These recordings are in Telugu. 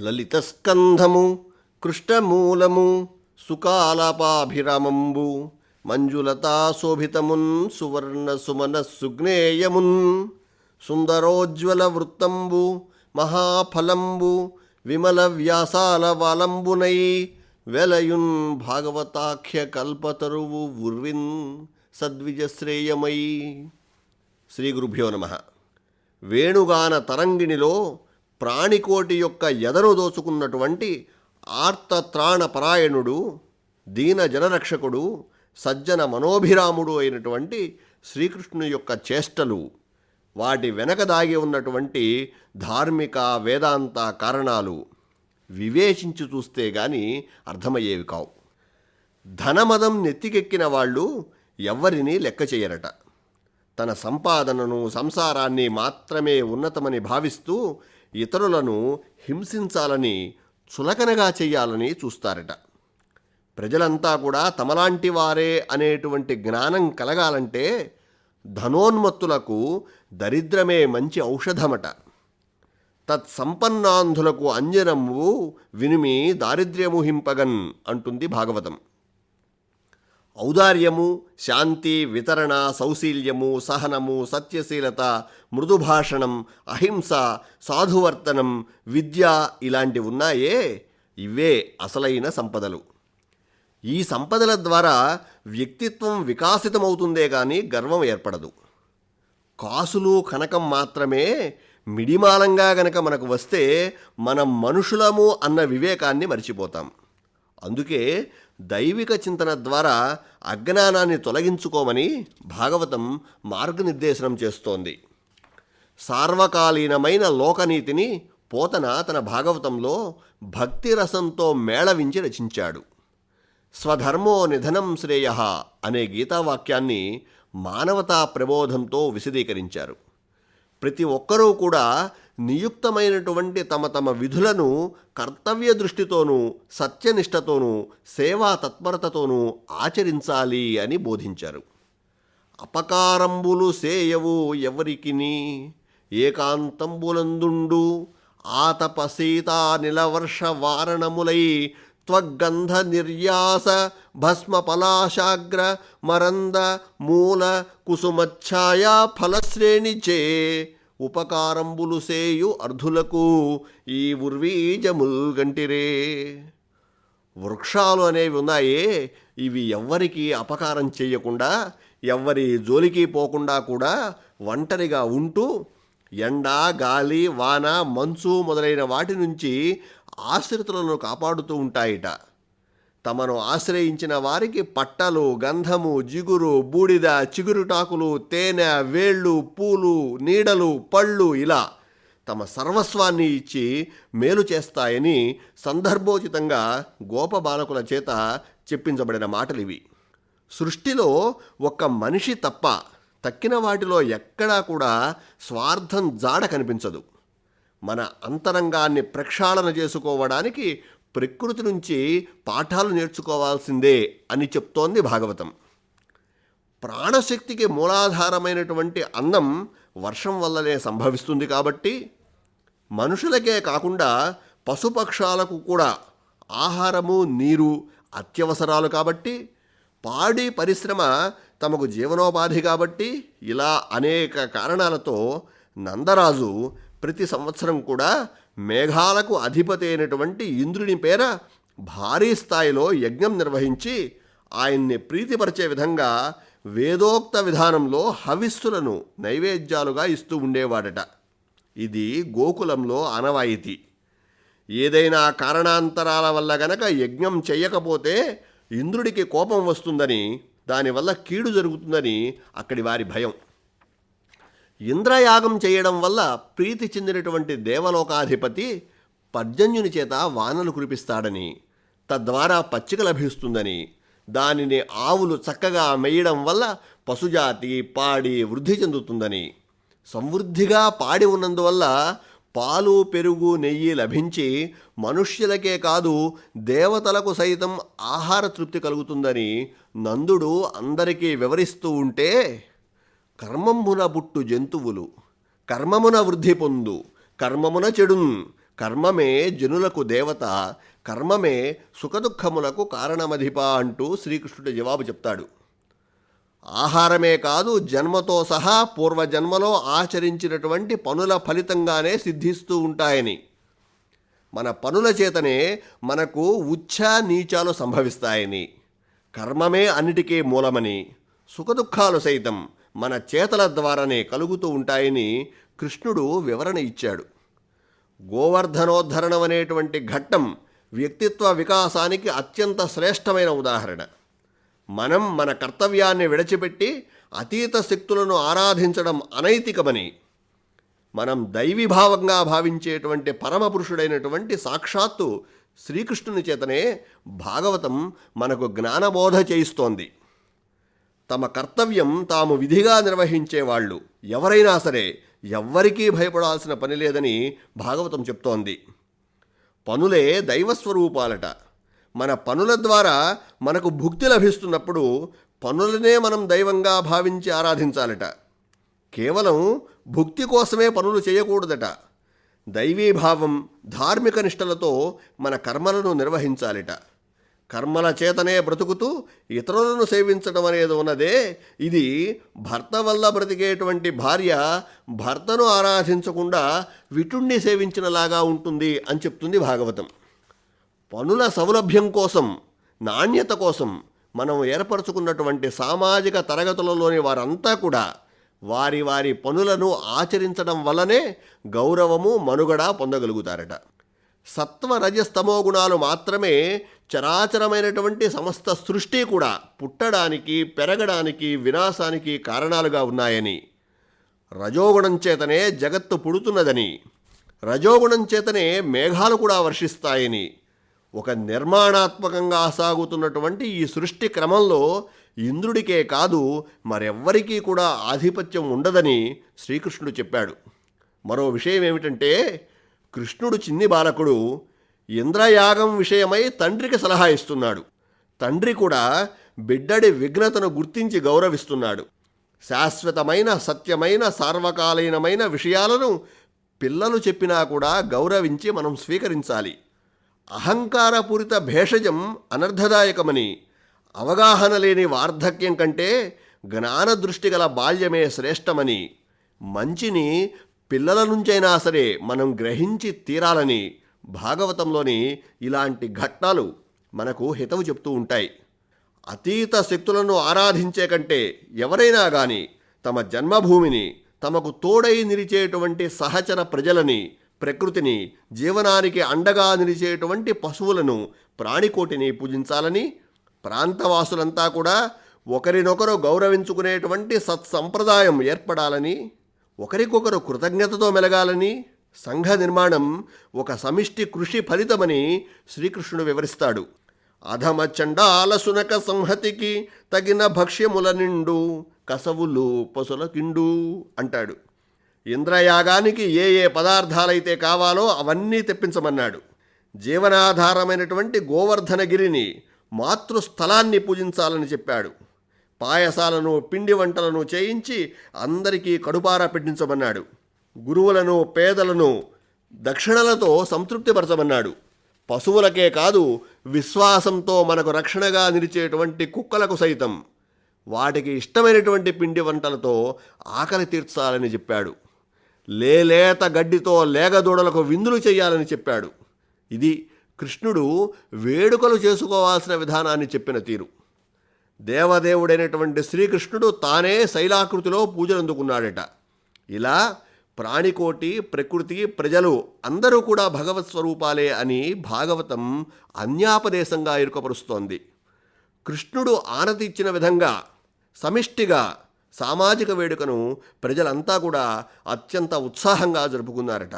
లలితస్కంధము కృష్ణమూలము సుకాలపాభిరామంబు మంజులతాశోభితమున్ సువర్ణ సుమన సుజ్ఞేయమున్ సుందరోజ్వల వృత్తంబు మహాఫలంబు విమల వ్యాసాల వలంబునై వెలయున్ భాగవతాఖ్య కల్పతరువు ఉర్విన్ సద్విజశ్రేయమై. శ్రీ గురుభ్యో నమ. వేణుగాన తరంగిణిలో ప్రాణికోటి యొక్క ఎదరు దోచుకున్నటువంటి ఆర్తత్రాణ పరాయణుడు దీన జనరక్షకుడు సజ్జన మనోభిరాముడు అయినటువంటి శ్రీకృష్ణుని యొక్క చేష్టలు. వాటి వెనక దాగి ఉన్నటువంటి ధార్మిక వేదాంత కారణాలు వివేచించి చూస్తే గాని అర్థమయ్యేవి కావు. ధనమదం నెత్తికెక్కిన వాళ్ళు ఎవ్వరినీ లెక్క చేయరట. తన సంపాదనను సంసారాన్ని మాత్రమే ఉన్నతమని భావిస్తూ ఇతరులను హింసించాలని చులకనగా చెయ్యాలని చూస్తారట. ప్రజలంతా కూడా తమలాంటి వారే అనేటువంటి జ్ఞానం కలగాలంటే ధనోన్మత్తులకు దరిద్రమే మంచి ఔషధమట. తత్సంపన్నాంధులకు అంజనము వినిమి దారిద్ర్యము హింపగన్ అంటుంది భాగవతం. ఔదార్యము శాంతి వితరణ సౌశీల్యము సహనము సత్యశీలత మృదుభాషణం అహింస సాధువర్తనం విద్య ఇలాంటి ఉన్నాయే? ఇవే అసలైన సంపదలు. ఈ సంపదల ద్వారా వ్యక్తిత్వం వికాసితమవుతుందే కానీ గర్వం ఏర్పడదు. కాసులు కనకం మాత్రమే మిడిమాలంగా గనక మనకు వస్తే మనం మనుషులము అన్న వివేకాన్ని మర్చిపోతాం. అందుకే దైవిక చింతన ద్వారా అజ్ఞానాన్ని తొలగించుకోమని భాగవతం మార్గనిర్దేశనం చేస్తోంది. సార్వకాలీనమైన లోకనీతిని పోతన తన భాగవతంలో భక్తి రసంతో మేళవించి రచించాడు. స్వధర్మో నిధనం శ్రేయ అనే గీతావాక్యాన్ని మానవతా ప్రబోధంతో విశదీకరించారు. ప్రతి ఒక్కరూ కూడా నియుక్తమైనటువంటి తమ తమ విధులను కర్తవ్య దృష్టితోనూ సత్యనిష్టతోనూ సేవా తత్పరతతోనూ ఆచరించాలి అని బోధించారు. అపకారంబులు సేయవు ఎవరికిని? ఏకాంతంబులందుండు. ఆతప సీతా నిలవర్ష వారణములై త్వగంధ నిర్యాస భస్మ పలాశాగ్ర మరంద మూల కుసుమఛాయా ఫలశ్రేణి చే ఉపకారంబులు సేయు అర్ధులకు ఈ ఉర్వీజముల్ గంటిరే. వృక్షాలు అనేవి ఉన్నాయే ఇవి ఎవ్వరికి అపకారం చేయకుండా ఎవ్వరి జోలికి పోకుండా కూడా ఒంటరిగా ఉంటూ ఎండ గాలి వాన మంచు మొదలైన వాటి నుంచి ఆశ్రితులను కాపాడుతూ ఉంటాయిట. తమను ఆశ్రయించిన వారికి పట్టలు గంధము జిగురు బూడిద చిగురుటాకులు తేనె వేళ్ళు పూలు నీడలు పళ్ళు ఇలా తమ సర్వస్వాన్ని ఇచ్చి మేలు చేస్తాయని సందర్భోచితంగా గోపబాలకుల చేత చెప్పించబడిన మాటలివి. సృష్టిలో ఒక్క మనిషి తప్ప తక్కిన వాటిలో ఎక్కడా కూడా స్వార్థం జాడ కనిపించదు. మన అంతరంగాన్ని ప్రక్షాళన చేసుకోవడానికి ప్రకృతి నుంచి పాఠాలు నేర్చుకోవాల్సిందే అని చెప్తోంది భాగవతం. ప్రాణశక్తికి మూలాధారమైనటువంటి అన్నం వర్షం వల్లనే సంభవిస్తుంది కాబట్టి మనుషులకే కాకుండా పశుపక్షాలకు కూడా ఆహారము నీరు అత్యవసరాలు కాబట్టి పాడి పరిశ్రమ తమకు జీవనోపాధి కాబట్టి ఇలా అనేక కారణాలతో నందరాజు ప్రతి సంవత్సరం కూడా మేఘాలకు అధిపతి అయినటువంటి ఇంద్రుని పేర భారీ స్థాయిలో యజ్ఞం నిర్వహించి ఆయన్ని ప్రీతిపరిచే విధంగా వేదోక్త విధానంలో హవిస్సులను నైవేద్యాలుగా ఇస్తూ ఉండేవాడట. ఇది గోకులంలో అనవాయితీ ఏదైనా కారణాంతరాల వల్ల గనక యజ్ఞం చెయ్యకపోతే ఇంద్రుడికి కోపం వస్తుందని దానివల్ల కీడు జరుగుతుందని అక్కడి వారి భయం. ఇంద్రయాగం చేయడం వల్ల ప్రీతి చెందినటువంటి దేవలోకాధిపతి పర్జన్యుని చేత వానలు కురిపిస్తాడని తద్వారా పచ్చిక లభిస్తుందని దానిని ఆవులు చక్కగా మేయడం వల్ల పశుజాతి పాడి వృద్ధి చెందుతుందని సమృద్ధిగా పాడి ఉన్నందువల్ల పాలు పెరుగు నెయ్యి లభించి మనుష్యులకే కాదు దేవతలకు సైతం ఆహార తృప్తి కలుగుతుందని నందుడు అందరికీ వివరిస్తూ ఉంటే కర్మమున బుట్టు జంతువులు కర్మమున వృద్ధి పొందు కర్మమున చెడున్ కర్మమే జనులకు దేవత కర్మమే సుఖదుఖములకు కారణమధిప అంటూ శ్రీకృష్ణుడు జవాబు చెప్తాడు. ఆహారమే కాదు జన్మతో సహా పూర్వజన్మలో ఆచరించినటువంటి పనుల ఫలితంగానే సిద్ధిస్తూ ఉంటాయని. మన పనుల చేతనే మనకు ఉచ్ఛ నీచాలు సంభవిస్తాయని. కర్మమే అన్నిటికీ మూలమని సుఖదుఖాలు సైతం మన చేతల ద్వారానే కలుగుతూ ఉంటాయని కృష్ణుడు వివరణ ఇచ్చాడు. గోవర్ధనోద్ధరణం అనేటువంటి ఘట్టం వ్యక్తిత్వ వికాసానికి అత్యంత శ్రేష్టమైన ఉదాహరణ. మనం మన కర్తవ్యాన్ని విడిచిపెట్టి అతీత శక్తులను ఆరాధించడం అనైతికమని మనం దైవీభావంగా భావించేటువంటి పరమపురుషుడైనటువంటి సాక్షాత్తు శ్రీకృష్ణుని చేతనే భాగవతం మనకు జ్ఞానబోధ చేయిస్తోంది. తమ కర్తవ్యం తాము విధిగా నిర్వహించేవాళ్ళు. ఎవరైనా సరే ఎవ్వరికీ భయపడాల్సిన పని లేదని భాగవతం చెప్తోంది. పనులే దైవస్వరూపాలట. మన పనుల ద్వారా మనకు భుక్తి లభిస్తున్నప్పుడు పనులనే మనం దైవంగా భావించి ఆరాధించాలట. కేవలం భుక్తి కోసమే పనులు చేయకూడదట. దైవీభావం ధార్మిక నిష్టలతో మన కర్మలను నిర్వహించాలిట. కర్మల చేతనే బ్రతుకుతూ ఇతరులను సేవించడం అనేది ఉన్నదే. ఇది భర్త వల్ల బ్రతికేటువంటి భార్య భర్తను ఆరాధించకుండా విటుణ్ణి సేవించినలాగా ఉంటుంది అని చెప్తుంది భాగవతం. పనుల సౌలభ్యం కోసం నాణ్యత కోసం మనం ఏర్పరచుకున్నటువంటి సామాజిక తరగతులలోని వారంతా కూడా వారి వారి పనులను ఆచరించడం వల్లనే గౌరవము మనుగడ పొందగలుగుతారట. సత్వ రజస్తమో గుణాలు మాత్రమే చరాచరమైనటువంటి సమస్త సృష్టి కూడా పుట్టడానికి పెరగడానికి వినాశానికి కారణాలుగా ఉన్నాయని. రజోగుణం చేతనే జగత్తు పుడుతున్నదని రజోగుణం చేతనే మేఘాలు కూడా వర్షిస్తాయని ఒక నిర్మాణాత్మకంగా సాగుతున్నటువంటి ఈ సృష్టి క్రమంలో ఇంద్రుడికే కాదు మరెవ్వరికీ కూడా ఆధిపత్యం ఉండదని శ్రీకృష్ణుడు చెప్పాడు. మరో విషయం ఏమిటంటే కృష్ణుడు చిన్ని బాలకుడు ఇంద్రయాగం విషయమై తండ్రికి సలహా ఇస్తున్నాడు. తండ్రి కూడా బిడ్డడి విఘ్నతను గుర్తించి గౌరవిస్తున్నాడు. శాశ్వతమైన సత్యమైన సార్వకాలీనమైన విషయాలను పిల్లలు చెప్పినా కూడా గౌరవించి మనం స్వీకరించాలి. అహంకారపూరిత భేషజం అనర్థదాయకమని అవగాహన లేని వార్ధక్యం కంటే జ్ఞానదృష్టి గల బాల్యమే శ్రేష్టమని మంచిని పిల్లల నుంచైనా సరే మనం గ్రహించి తీరాలని భాగవతంలోని ఇలాంటి ఘట్టాలు మనకు హితవు చెప్తూ ఉంటాయి. అతీత శక్తులను ఆరాధించే కంటే ఎవరైనా కానీ తమ జన్మభూమిని తమకు తోడై నిలిచేటువంటి సహచర ప్రజలని ప్రకృతిని జీవనానికి అండగా నిలిచేటువంటి పశువులను ప్రాణికోటిని పూజించాలని ప్రాంతవాసులంతా కూడా ఒకరినొకరు గౌరవించుకునేటువంటి సత్సంప్రదాయం ఏర్పడాలని ఒకరికొకరు కృతజ్ఞతతో మెలగాలని సంఘ నిర్మాణం ఒక సమిష్టి కృషి ఫలితమని శ్రీకృష్ణుడు వివరిస్తాడు. అధమచండ ఆలసునక సునక సంహతికి తగిన భక్ష్యముల నిండు కసవులు పసుల కిండు అంటాడు. ఇంద్రయాగానికి ఏ ఏ పదార్థాలైతే కావాలో అవన్నీ తెప్పించమన్నాడు. జీవనాధారమైనటువంటి గోవర్ధనగిరిని మాతృస్థలాన్ని పూజించాలని చెప్పాడు. పాయసాలను పిండి వంటలను చేయించి అందరికీ కడుపారా పెట్టించమన్నాడు. గురువులను పేదలను దక్షిణలతో సంతృప్తిపరచమన్నాడు. పశువులకే కాదు విశ్వాసంతో మనకు రక్షణగా నిలిచేటువంటి కుక్కలకు సైతం. వాటికి ఇష్టమైనటువంటి పిండి వంటలతో ఆకలి తీర్చాలని చెప్పాడు. లేలేత గడ్డితో లేగదూడలకు విందులు చేయాలని చెప్పాడు. ఇది కృష్ణుడు వేడుకలు చేసుకోవాల్సిన విధానాన్ని చెప్పిన తీరు. దేవదేవుడైనటువంటి శ్రీకృష్ణుడు తానే శైలాకృతిలో పూజలందుకున్నాడట. ఇలా ప్రాణికోటి ప్రకృతి ప్రజలు అందరూ కూడా భగవత్ స్వరూపాలే అని భాగవతం అన్యాపదేశంగా ఇరుకపరుస్తోంది. కృష్ణుడు ఆనతి ఇచ్చిన విధంగా సమిష్టిగా సామాజిక వేడుకను ప్రజలంతా కూడా అత్యంత ఉత్సాహంగా జరుపుకున్నారట.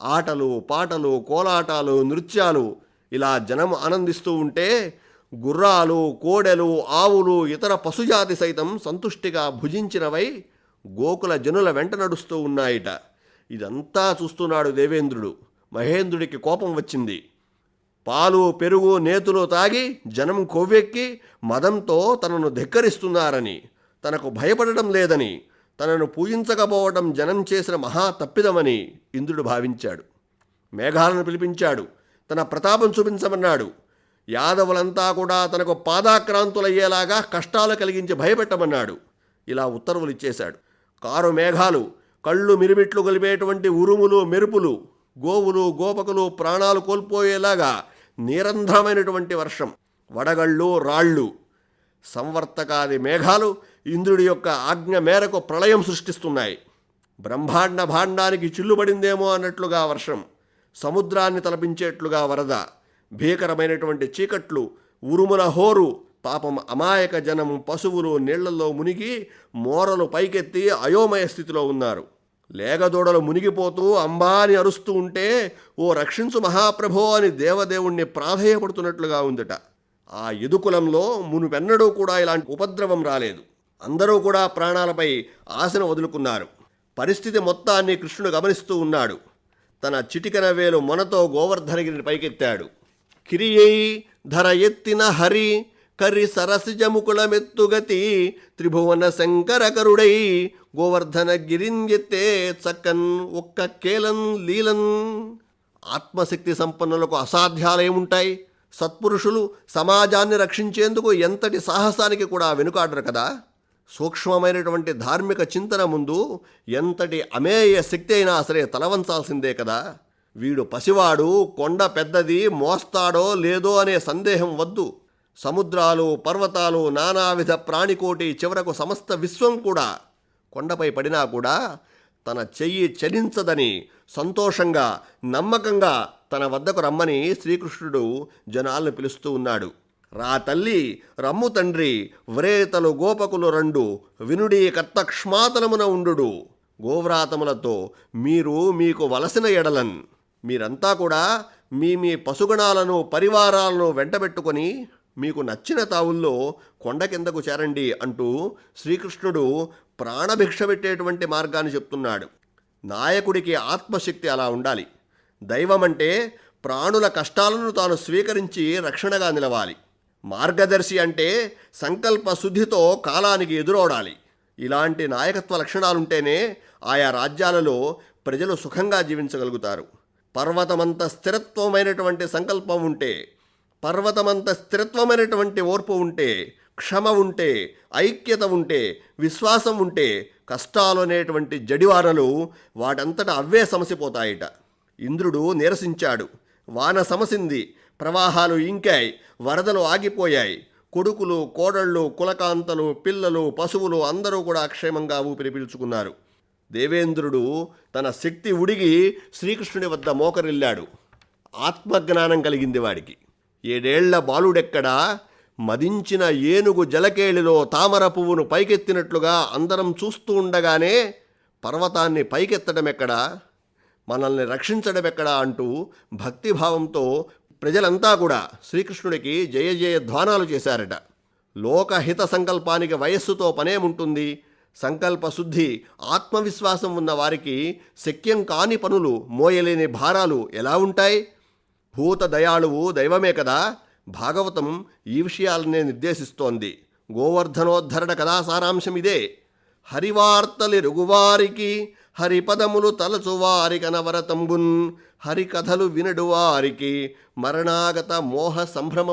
ఆటలు పాటలు కోలాటాలు నృత్యాలు ఇలా జనం ఆనందిస్తూ ఉంటే గుర్రాలు కోడెలు ఆవులు ఇతర పశుజాతి సైతం సంతుష్టిగా భుజించినవై గోకుల జనుల వెంట నడుస్తూ ఉన్నాయిట. ఇదంతా చూస్తున్నాడు దేవేంద్రుడు. మహేంద్రుడికి కోపం వచ్చింది. పాలు పెరుగు నేతులు తాగి జనం కొవ్వెక్కి మదంతో తనను ధిక్కరిస్తున్నారని తనకు భయపడడం లేదని తనను పూజించకపోవడం జనం చేసిన మహా తప్పిదమని ఇంద్రుడు భావించాడు. మేఘాలను పిలిపించాడు. తన ప్రతాపం చూపించమన్నాడు. యాదవులంతా కూడా తనకు పాదాక్రాంతులయ్యేలాగా కష్టాలు కలిగించి భయపెట్టమన్నాడు. ఇలా ఉత్తర్వులు ఇచ్చేశాడు. కారు మేఘాలు కళ్ళు మిరిమిట్లు గొలిపేటువంటి ఉరుములు మెరుపులు గోవులు గోపకులు ప్రాణాలు కోల్పోయేలాగా నిరంధ్రమైనటువంటి వర్షం వడగళ్ళు రాళ్ళు సంవర్తకాది మేఘాలు ఇంద్రుడి యొక్క ఆజ్ఞ మేరకు ప్రళయం సృష్టిస్తున్నాయి. బ్రహ్మాండ భాండానికి చిల్లుబడిందేమో అన్నట్లుగా వర్షం సముద్రాన్ని తలపించేట్లుగా వరద భీకరమైనటువంటి చీకట్లు ఉరుముల హోరు పాపం అమాయక జనం పశువులు నీళ్ళలో మునిగి మోరలు పైకెత్తి అయోమయ స్థితిలో ఉన్నారు. లేగదూడలు మునిగిపోతూ అంబా అని అరుస్తూ ఉంటే ఓ రక్షించు మహాప్రభో అని దేవదేవుణ్ణి ప్రాధేయపడుతున్నట్లుగా ఉందట. ఆ యదుకులంలో మునుపెన్నడూ కూడా ఇలాంటి ఉపద్రవం రాలేదు. అందరూ కూడా ప్రాణాలపై ఆశను వదులుకున్నారు. పరిస్థితి మొత్తాన్ని కృష్ణుడు గమనిస్తూ ఉన్నాడు. తన చిటికన వేలు మొనతో గోవర్ధనగిరిని పైకెత్తాడు. కిరియై ధర ఎత్తిన హరి కర్రి సరసిజముకులమెత్తుగతి త్రిభువన శంకరకరుడై గోవర్ధన గిరింజెత్తే చక్కన్ ఒక్క కేలన్ లీలన్. ఆత్మశక్తి సంపన్నులకు అసాధ్యాలేముంటాయి సత్పురుషులు సమాజాన్ని రక్షించేందుకు ఎంతటి సాహసానికి కూడా వెనుకాడరు కదా. సూక్ష్మమైనటువంటి ధార్మిక చింతన ముందు ఎంతటి అమేయ శక్తి అయినా సరే తలవంచాల్సిందే కదా. వీడు పసివాడు కొండ పెద్దది మోస్తాడో లేదో అనే సందేహం వద్దు. సముద్రాలు పర్వతాలు నానావిధ ప్రాణికోటి చివరకు సమస్త విశ్వం కూడా కొండపై పడినా కూడా తన చెయ్యి చలించదని సంతోషంగా నమ్మకంగా తన వద్దకు రమ్మని శ్రీకృష్ణుడు జనాలను పిలుస్తూ ఉన్నాడు. రా తల్లి రమ్ము తండ్రి వ్రేతలు గోపకులు రెండు వినుడి కర్తక్ష్మాతలమున ఉండు గోవ్రాతములతో మీరు మీకు వలసిన ఎడలన్. మీరంతా కూడా మీ మీ పశుగణాలను పరివారాలను వెంటబెట్టుకొని మీకు నచ్చిన తావుల్లో కొండ కిందకు చేరండి అంటూ శ్రీకృష్ణుడు ప్రాణభిక్ష పెట్టేటువంటి మార్గాన్ని చెప్తున్నాడు. నాయకుడికి ఆత్మశక్తి అలా ఉండాలి. దైవం అంటే ప్రాణుల కష్టాలను తాను స్వీకరించి రక్షణగా నిలవాలి. మార్గదర్శి అంటే సంకల్ప శుద్ధితో కాలానికి ఎదురోడాలి. ఇలాంటి నాయకత్వ లక్షణాలుంటేనే ఆయా రాజ్యాలలో ప్రజలు సుఖంగా జీవించగలుగుతారు. పర్వతమంత స్థిరత్వమైనటువంటి సంకల్పం ఉంటే పర్వతమంత స్థిరత్వమైనటువంటి ఓర్పు ఉంటే క్షమ ఉంటే ఐక్యత ఉంటే విశ్వాసం ఉంటే కష్టాలు అనేటువంటి జడివానలు వాటంతటా అవే సమసిపోతాయిట. ఇంద్రుడు నీరసించాడు. వాన సమసింది. ప్రవాహాలు ఇంకాయి. వరదలు ఆగిపోయాయి. కొడుకులు కోడళ్ళు కులకాంతలు పిల్లలు పశువులు అందరూ కూడా క్షేమంగా ఊపిరి పీల్చుకున్నారు. దేవేంద్రుడు తన శక్తి ఉడిగి శ్రీకృష్ణుడి వద్ద మోకరిల్లాడు. ఆత్మజ్ఞానం కలిగింది వాడికి. ఏడేళ్ళ బాలుడెక్కడా? మదించిన ఏనుగు జలకేళిలో తామర పువ్వును పైకెత్తినట్లుగా అందరం చూస్తూ ఉండగానే పర్వతాన్ని పైకెత్తడం ఎక్కడా మనల్ని రక్షించడం ఎక్కడా అంటూ భక్తిభావంతో ప్రజలంతా కూడా శ్రీకృష్ణుడికి జయ జయ ధ్వానాలు చేశారట. లోకహిత సంకల్పానికి వయస్సుతో పనేముంటుంది. సంకల్ప శుద్ధి ఆత్మవిశ్వాసం ఉన్న వారికి శక్యం కాని పనులు మోయలేని భారాలు ఎలా ఉంటాయి? భూత దయాళువు దైవమే కదా? భాగవతం ఈ విషయాలనే నిర్దేశిస్తోంది. గోవర్ధనోద్ధరణ కథా సారాంశం ఇదే. హరివార్తలిరుగువారికి హరిపదములు తలచువారి కనవరతంబున్ హరికథలు వినడువారికి మరణాగత మోహ సంభ్రమము